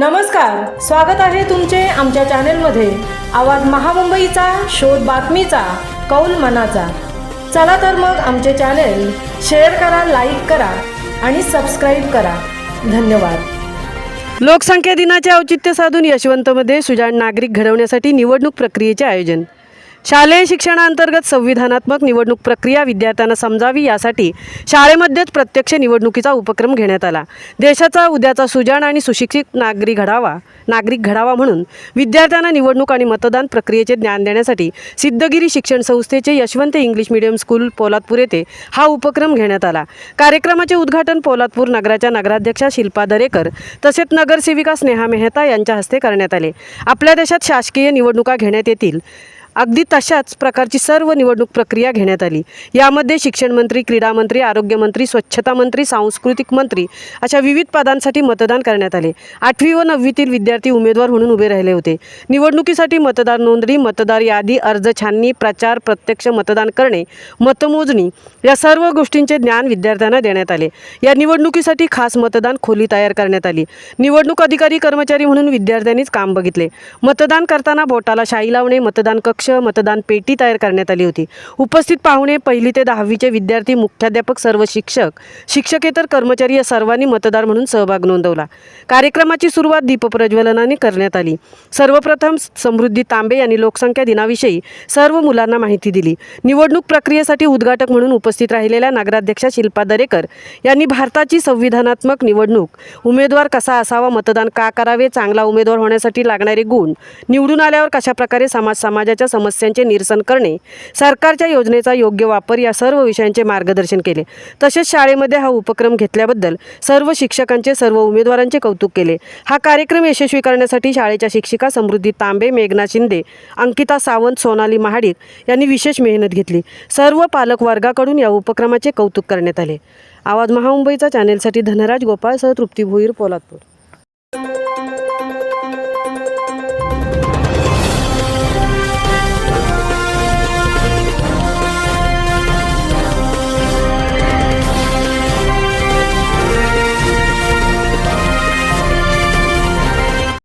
नमस्कार स्वागत आहे तुमचे आमच्या चॅनेलमध्ये. आवाज महामुंबईचा शोध बातमीचा कौल मनाचा. चला तर मग आमचे चॅनेल शेअर करा लाईक करा आणि सबस्क्राईब करा. धन्यवाद. लोकसंख्या दिनाचे औचित्य साधून यशवंतमध्ये सुजाण नागरिक घडवण्यासाठी निवडणूक प्रक्रियेचे आयोजन. शालेय शिक्षणाअंतर्गत संविधानात्मक निवडणूक प्रक्रिया विद्यार्थ्यांना समजावी यासाठी शाळेमध्येच प्रत्यक्ष निवडणुकीचा उपक्रम घेण्यात आला. देशाचा उद्याचा सुजाण आणि सुशिक्षित नागरिक घडावा नागरिक घडावा म्हणून विद्यार्थ्यांना निवडणूक आणि मतदान प्रक्रियेचे ज्ञान देण्यासाठी सिद्धगिरी शिक्षण संस्थेचे Yashwant English medium school Poladpur येथे हा उपक्रम घेण्यात आला. कार्यक्रमाचे उद्घाटन पोलादपूर नगराच्या नगराध्यक्षा शिल्पा दरेकर तसेच नगरसेविका स्नेहा मेहता यांच्या हस्ते करण्यात आले. आपल्या देशात शासकीय निवडणुका घेण्यात येतील. अगदी तशाच प्रकारची सर्व निवडणूक प्रक्रिया घेण्यात आली. यामध्ये शिक्षण मंत्री क्रीडा मंत्री आरोग्यमंत्री स्वच्छता मंत्री सांस्कृतिक मंत्री अशा विविध पदांसाठी मतदान करण्यात आले. आठवी व नववीतील विद्यार्थी उमेदवार म्हणून उभे राहिले होते. निवडणुकीसाठी मतदार नोंदणी मतदार यादी अर्ज छाननी प्रचार प्रत्यक्ष मतदान करणे मतमोजणी या सर्व गोष्टींचे ज्ञान विद्यार्थ्यांना देण्यात आले. या निवडणुकीसाठी खास मतदान खोली तयार करण्यात आली. निवडणूक अधिकारी कर्मचारी म्हणून विद्यार्थ्यांनीच काम बघितले. मतदान करताना बोटाला शाई लावणे मतदान कक्ष मतदान पेटी तयार करण्यात आली होती. उपस्थित पाहुणे पहिली ते दहावीचे विद्यार्थी मुख्याध्यापक सर्व शिक्षक शिक्षकेतर कर्मचारी या सर्वांनी मतदार म्हणून सहभाग नोंदवला. कार्यक्रमाची सुरुवात दीपप्रज्वलनाने करण्यात आली. सर्वप्रथम समृद्धी तांबे यांनी लोकसंख्या दिनाविषयी सर्व मुलांना माहिती दिली. निवडणूक प्रक्रियेसाठी उद्घाटक म्हणून उपस्थित राहिलेल्या नगराध्यक्षा शिल्पा दरेकर यांनी भारताची संविधानात्मक निवडणूक उमेदवार कसा असावा मतदान का करावे चांगला उमेदवार होण्यासाठी लागणारे गुण निवडून आल्यावर कशा प्रकारे समाज समाजाच्या समस्यांचे निरसन करणे सरकारच्या योजनेचा योग्य वापर या सर्व विषयांचे मार्गदर्शन केले. तसेच शाळेमध्ये हा उपक्रम घेतल्याबद्दल सर्व शिक्षकांचे सर्व उमेदवारांचे कौतुक केले. हा कार्यक्रम यशस्वी करण्यासाठी शाळेच्या शिक्षिका समृद्धी तांबे मेघना शिंदे अंकिता सावंत सोनाली महाडिक यांनी विशेष मेहनत घेतली. सर्व पालक वर्गाकडून या उपक्रमाचे कौतुक करण्यात आले. आवाज महामुंबईचा चॅनेलसाठी धनराज गोपाळसह तृप्ती भोईर पोलादपूर.